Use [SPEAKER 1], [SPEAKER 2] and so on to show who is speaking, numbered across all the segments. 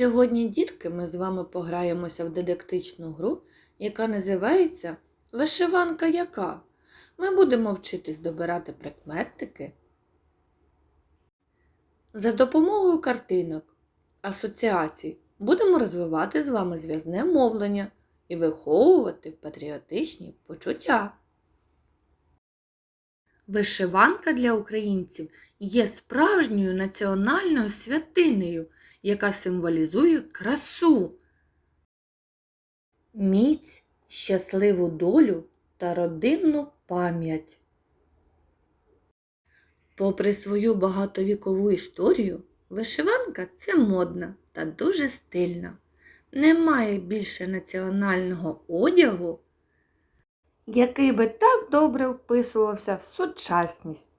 [SPEAKER 1] Сьогодні, дітки, ми з вами пограємося в дидактичну гру, яка називається Вишиванка яка. Ми будемо вчитись добирати прикметники за допомогою картинок, асоціацій будемо розвивати з вами зв'язне мовлення і виховувати патріотичні почуття. Вишиванка для українців є справжньою національною святинею, яка символізує красу, міць, щасливу долю та родинну пам'ять. Попри свою багатовікову історію, вишиванка це модна та дуже стильна. Немає більше національного одягу, який би так добре вписувався в сучасність.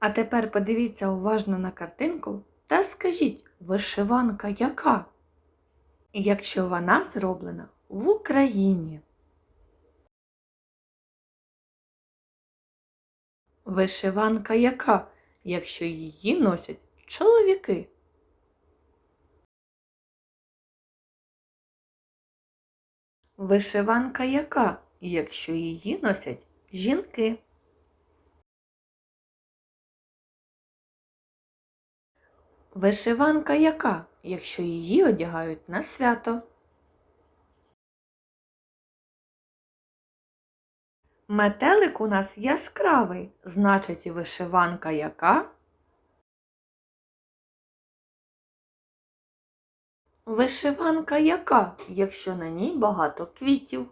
[SPEAKER 1] А тепер подивіться уважно на картинку та скажіть, вишиванка яка? Якщо вона зроблена в Україні. Вишиванка яка, якщо її носять чоловіки? Вишиванка яка, якщо її носять жінки? Вишиванка яка, якщо її одягають на свято? Метелик у нас яскравий, значить і вишиванка яка? Вишиванка яка, якщо на ній багато квітів?